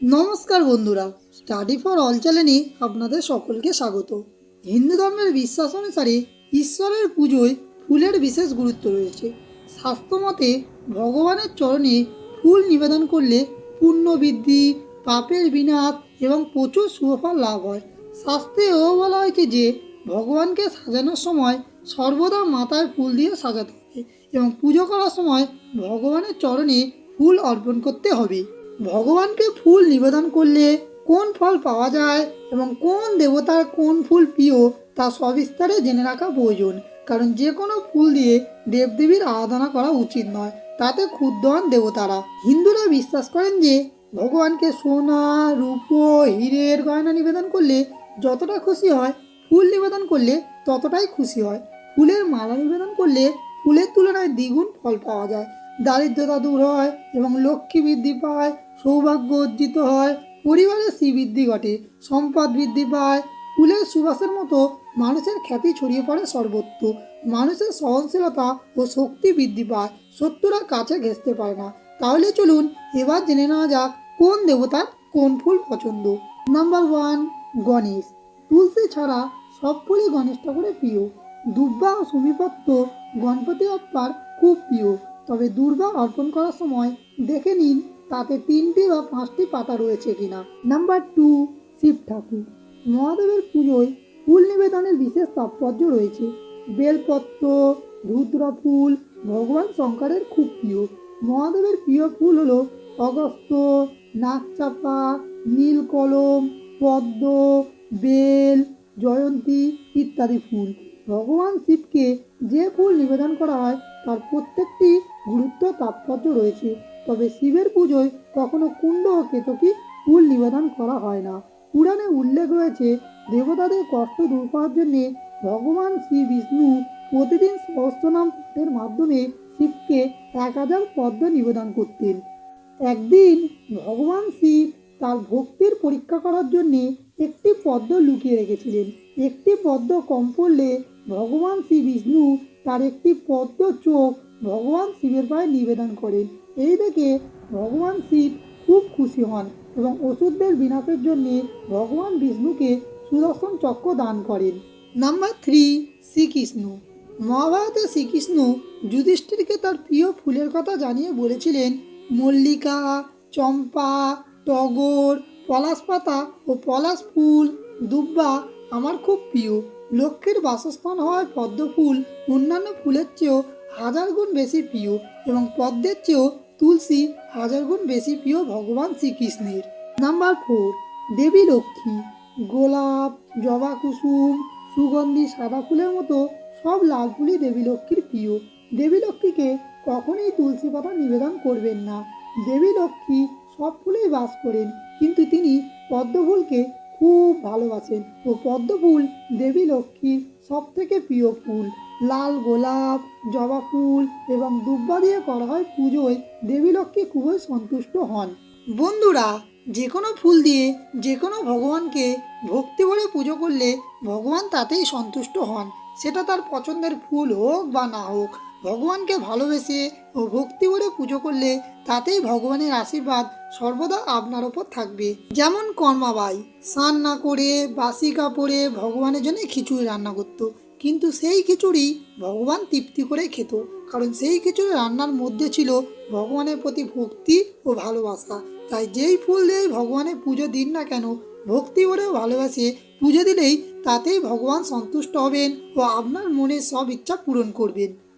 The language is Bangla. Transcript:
নমস্কার বন্ধুরা স্টাডি ফর অল চ্যানেলে আপনাদের সকলকে স্বাগত। হিন্দু ধর্মের বিশ্বাস অনুসারে ঈশ্বরের পুজোয় ফুলের বিশেষ গুরুত্ব রয়েছে। শাস্ত্রমতে ভগবানের চরণে ফুল নিবেদন করলে পুণ্য বৃদ্ধি পাপের বিনাশ এবং প্রচুর শুভফল লাভ হয়। শাস্ত্রে ও বলা হয়েছে যে, ভগবানকে সাজানোর সময় সর্বদা মাথায় ফুল দিয়ে সাজাতে হবে এবং পুজো করার সময় ভগবানের চরণে ফুল অর্পণ করতে হবে। ভগবানকে ফুল নিবেদন করলে কোন ফল পাওয়া যায় এবং কোন দেবতার কোন ফুল প্রিয় তা সবিস্তারে জেনে রাখা প্রয়োজন। কারণ যে কোনো ফুল দিয়ে দেবদেবীর আরাধনা করা উচিত নয়, তাতে ক্ষুদ্র হন দেবতারা। হিন্দুরা বিশ্বাস করেন যে, ভগবানকে সোনা, রূপো, হীরের গয়না নিবেদন করলে যতটা খুশি হয়, ফুল নিবেদন করলে ততটাই খুশি হয়। ফুলের মালা নিবেদন করলে ফুলের তুলনায় দ্বিগুণ ফল পাওয়া যায়। দারিদ্রতা দূর হয় এবং লক্ষ্মী বৃদ্ধি পায়, সৌভাগ্য অর্জিত হয় পরিবারের শ্রীবৃদ্ধি ঘটে, সম্পদ বৃদ্ধি পায়, ফুলের সুবাসের মতো মানুষের খ্যাতি ছড়িয়ে পড়ে সর্বত্র। মানুষের সহনশীলতা ও শক্তি বৃদ্ধি পায়, শত্রুরা কাছে ঘেঁচতে পারে না। তাহলে চলুন এবার জেনে নেওয়া যাক কোন দেবতার কোন ফুল পছন্দ। Number one Ganesh. তুলসী ছাড়া সব ফুলই গণেশ ঠাকুরের প্রিয়। দুর্বা ও সুমিপত্র গণপতি অপ্পার খুব প্রিয়। তবে দুর্গা অর্পণ করার সময় দেখে নিন তাতে তিনটি বা পাঁচটি পাতা রয়েছে কিনা। Number two Shiv Thakur. মহাদেবের পুজোয় ফুল নিবেদনের বিশেষ তাৎপর্য রয়েছে। বেলপত্র, ধুতরা ফুল, ভগবান শঙ্করের খুব প্রিয়। মহাদেবের প্রিয় ফুল হলো অগস্ত নাকচাপা নীলকলম পদ্ম, বেল, জয়ন্তী ইত্যাদি ফুল। ভগবান শিবকে যে ফুল নিবেদন করা হয় তার প্রত্যেকটি গুরুত্ব তাৎপর্য রয়েছে। তবে শিবের পুজোয় কখনো কুণ্ড ও কেতকী ফুল নিবেদন করা হয় না। পুরাণে উল্লেখ রয়েছে, দেবতাদের কষ্ট দূর করার জন্যে ভগবান শ্রী বিষ্ণু প্রতিদিন সহস্রনাম পাঠের মাধ্যমে শিবকে এক হাজার পদ্ম নিবেদন করতেন। একদিন ভগবান শিব তার ভক্তির পরীক্ষা করার জন্যে একটি পদ্ম লুকিয়ে রেখেছিলেন। একটি পদ্ম কম পড়লে ভগবান শ্রী বিষ্ণু তার একটি পদ্ম চোখ ভগবান শিবের পায়ে নিবেদন করেন। এই দেখে ভগবান শিব খুব খুশি হন এবং অসুরদের বিনাশের জন্য ভগবান বিষ্ণুকে সুদর্শন চক্র দান করেন। Number three, Shrikrishna. মহাভারতে শ্রীকৃষ্ণ যুধিষ্ঠিরকে তার প্রিয় ফুলের কথা জানিয়ে বলেছিলেন, মল্লিকা, চম্পা, টগর, পলাশ পাতা ও পলাশ ফুল, দুব্বা আমার খুব প্রিয়। লক্ষ্মীর বাসস্থান হওয়ায় পদ্ম ফুল অন্যান্য ফুলের চেয়েও হাজার গুণ বেশি প্রিয় এবং পদ্মের চেয়েও তুলসী হাজার গুণ বেশি প্রিয় ভগবান শ্রীকৃষ্ণের। Number four Devi Lakshmi. গোলাপ, জবা কুসুম, সুগন্ধি, সাদা ফুলের মতো সব লাল ফুলই দেবী লক্ষ্মীর প্রিয়। দেবী লক্ষ্মীকে কখনোই তুলসী পাতা নিবেদন করবেন না। দেবী লক্ষ্মী সব ফুলেই বাস করেন, কিন্তু তিনি পদ্ম ফুলকে খুব ভালোবাসেন। ও পদ্ম ফুল, দেবী লক্ষ্মীর সব থেকে প্রিয় ফুল। লাল গোলাপ, জবা ফুল এবং দুব্বা দিয়ে করা হয় পুজোয় দেবী লক্ষ্মী খুবই সন্তুষ্ট হন। বন্ধুরা যে কোনো ফুল দিয়ে যে কোনো ভগবানকে ভক্তি ভরে পুজো করলে ভগবান তাতেই সন্তুষ্ট হন। সেটা তার পছন্দের ফুল হোক বা না হোক। ভগবানকে ভালোবেসে ও ভক্তি ভরে পুজো করলে তাতেই ভগবানের আশীর্বাদ সর্বদা আপনার ওপর থাকবে। যেমন কর্মাবাই, স্নান না করে বাসি কাপড়ে ভগবানের জন্য খিচুড়ি রান্না করতো। কিন্তু সেই খিচুড়ি ভগবান তৃপ্তি করে খেত। কারণ সেই খিচুড়ি রান্নার মধ্যে ছিল ভগবানের প্রতি ভক্তি ও ভালোবাসা। তাই যেই ফুল দিয়েই ভগবানের পুজো দিন না কেন, ভক্তি করে ভালোবাসে পুজো দিলেই তাতেই ভগবান সন্তুষ্ট হবেন ও আপনার মনের সব ইচ্ছা পূরণ করবেন।